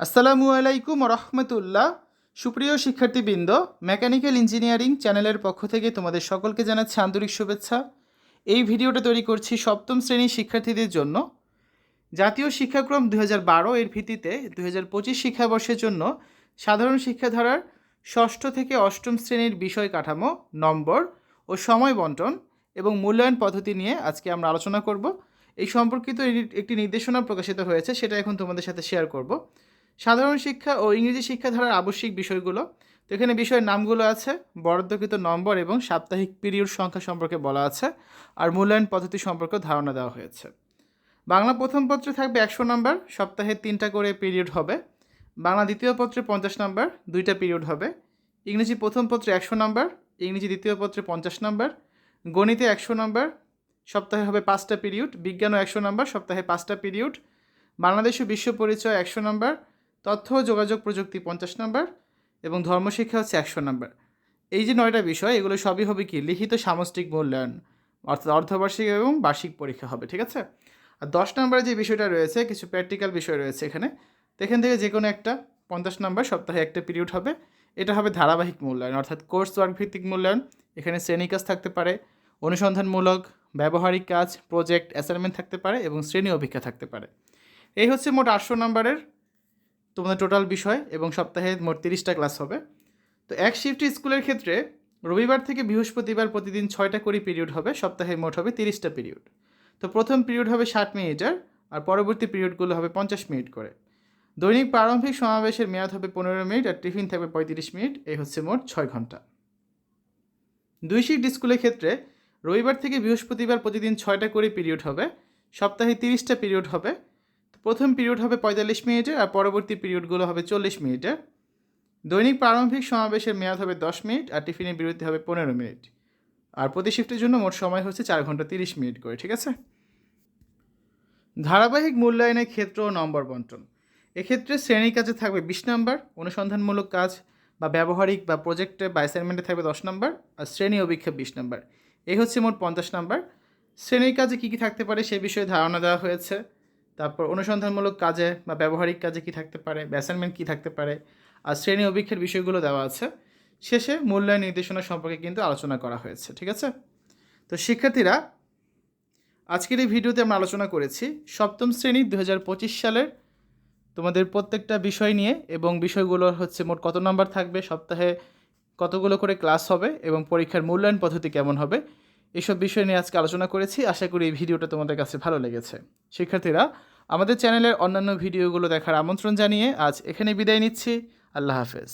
আসসালামু আলাইকুম রহমতুল্লাহ সুপ্রিয় শিক্ষার্থীবৃন্দ, মেকানিক্যাল ইঞ্জিনিয়ারিং চ্যানেলের পক্ষ থেকে তোমাদের সকলকে জানাচ্ছি আন্তরিক শুভেচ্ছা। এই ভিডিওটা তৈরি করছি সপ্তম শ্রেণির শিক্ষার্থীদের জন্য। জাতীয় শিক্ষাক্রম দু বারো এর ভিত্তিতে দু হাজার পঁচিশ শিক্ষাবর্ষের জন্য সাধারণ শিক্ষাধারার ষষ্ঠ থেকে অষ্টম শ্রেণির বিষয় কাঠামো, নম্বর ও সময় বন্টন এবং মূল্যায়ন পদ্ধতি নিয়ে আজকে আমরা আলোচনা করব। এই সম্পর্কিত একটি নির্দেশনা প্রকাশিত হয়েছে, সেটা এখন তোমাদের সাথে শেয়ার করব। সাধারণ শিক্ষা ও ইংরেজি শিক্ষাধারার আবশ্যিক বিষয়গুলো। তো এখানে বিষয়ের নামগুলো আছে, বরাদ্দকৃত নম্বর এবং সাপ্তাহিক পিরিয়ড সংখ্যা সম্পর্কে বলা আছে, আর মূল্যায়ন পদ্ধতি সম্পর্কে ধারণা দেওয়া হয়েছে। বাংলা প্রথম পত্রে থাকবে একশো নম্বর, সপ্তাহে তিনটা করে পিরিয়ড হবে। বাংলা দ্বিতীয় পত্রে পঞ্চাশ নম্বর, দুইটা পিরিয়ড হবে। ইংরেজি প্রথম পত্রে একশো নম্বর, ইংরেজি দ্বিতীয় পত্রে পঞ্চাশ নম্বর। গণিতে একশো নম্বর, সপ্তাহে হবে পাঁচটা পিরিয়ড। বিজ্ঞানও একশো নম্বর, সপ্তাহে পাঁচটা পিরিয়ড। বাংলাদেশ বিশ্ব পরিচয় একশো নম্বর তথ্য, যোগাযোগ প্রযুক্তি পঞ্চাশ নম্বর এবং ধর্মশিক্ষা হচ্ছে একশো নম্বর। এই যে নয়টা বিষয়, এগুলো সবই হবে কি? লিখিত সামষ্টিক মূল্যায়ন, অর্থাৎ অর্ধবার্ষিক এবং বার্ষিক পরীক্ষা হবে, ঠিক আছে? আর দশ নম্বরে যে বিষয়টা রয়েছে, কিছু প্র্যাকটিক্যাল বিষয় রয়েছে এখানে এখান থেকে যে কোনো একটা, পঞ্চাশ নম্বর সপ্তাহে একটা পিরিয়ড হবে। এটা হবে ধারাবাহিক মূল্যায়ন, অর্থাৎ কোর্স ওয়ার্ক ভিত্তিক মূল্যায়ন। এখানে শ্রেণি কাজ থাকতে পারে, অনুসন্ধানমূলক, ব্যবহারিক কাজ প্রজেক্ট অ্যাসাইনমেন্ট থাকতে পারে এবং শ্রেণি অভিজ্ঞা থাকতে পারে। এই হচ্ছে মোট আটশো নম্বরের তোমাদের টোটাল বিষয় এবং সপ্তাহে মোট তিরিশটা ক্লাস হবে। তো এক শিফট স্কুলের ক্ষেত্রে রবিবার থেকে বৃহস্পতিবার প্রতিদিন ছয়টা করে পিরিয়ড হবে, সপ্তাহে মোট হবে তিরিশটা পিরিয়ড তো প্রথম পিরিয়ড হবে ষাট মিনিটের আর পরবর্তী পিরিয়ডগুলো হবে পঞ্চাশ মিনিট করে। দৈনিক প্রারম্ভিক সমাবেশের মেয়াদ হবে পনেরো মিনিট আর টিফিন থাকবে পঁয়ত্রিশ মিনিট এই হচ্ছে মোট ছয় ঘণ্টা। দুই শিফট স্কুলের ক্ষেত্রে রবিবার থেকে বৃহস্পতিবার প্রতিদিন ছয়টা করে পিরিয়ড হবে, সপ্তাহে তিরিশটা পিরিয়ড হবে প্রথম পিরিয়ড হবে পঁয়তাল্লিশ মিনিটের আর পরবর্তী পিরিয়ডগুলো হবে চল্লিশ মিনিটের দৈনিক প্রারম্ভিক সমাবেশের মেয়াদ হবে দশ মিনিট আর টিফিনের বিরতি হবে পনেরো মিনিট। আর প্রতি শিফটের জন্য মোট সময় হচ্ছে চার ঘণ্টা তিরিশ মিনিট করে, ঠিক আছে? ধারাবাহিক মূল্যায়নের ক্ষেত্র ও নম্বর বন্টন। এক্ষেত্রে শ্রেণির কাজে থাকবে বিশ নম্বর, অনুসন্ধানমূলক কাজ বা ব্যবহারিক বা প্রজেক্টে বা অ্যাসাইনমেন্টে থাকবে দশ নম্বর আর শ্রেণি অভিক্ষেপ বিশ নম্বর। এই হচ্ছে মোট পঞ্চাশ নম্বর। শ্রেণির কাজে কী কী থাকতে পারে সে বিষয়ে ধারণা দেওয়া হয়েছে। তারপর অনুসন্ধানমূলক কাজে বা ব্যবহারিক কাজে কী থাকতে পারে অ্যাসাইনমেন্ট কী থাকতে পারে, আর শ্রেণি অভিক্ষের বিষয়গুলো দেওয়া আছে। শেষে মূল্যায়ন নির্দেশনা সম্পর্কে কিন্তু আলোচনা করা হয়েছে, ঠিক আছে? তো শিক্ষার্থীরা, আজকের এই ভিডিওতে আমরা আলোচনা করেছি সপ্তম শ্রেণি দু হাজার পঁচিশ সালের তোমাদের প্রত্যেকটা বিষয় নিয়ে এবং বিষয়গুলোর হচ্ছে মোট কত নাম্বার থাকবে, সপ্তাহে কতগুলো করে ক্লাস হবে এবং পরীক্ষার মূল্যায়ন পদ্ধতি কেমন হবে এসব বিষয় নিয়ে আজকে আলোচনা করেছি। আশা করি এই ভিডিওটা তোমাদের কাছে ভালো লেগেছে। শিক্ষার্থীরা, আমাদের চ্যানেলের অন্যান্য ভিডিওগুলো দেখার আমন্ত্রণ জানিয়ে আজ এখানে বিদায় নিচ্ছি। আল্লাহ হাফেজ।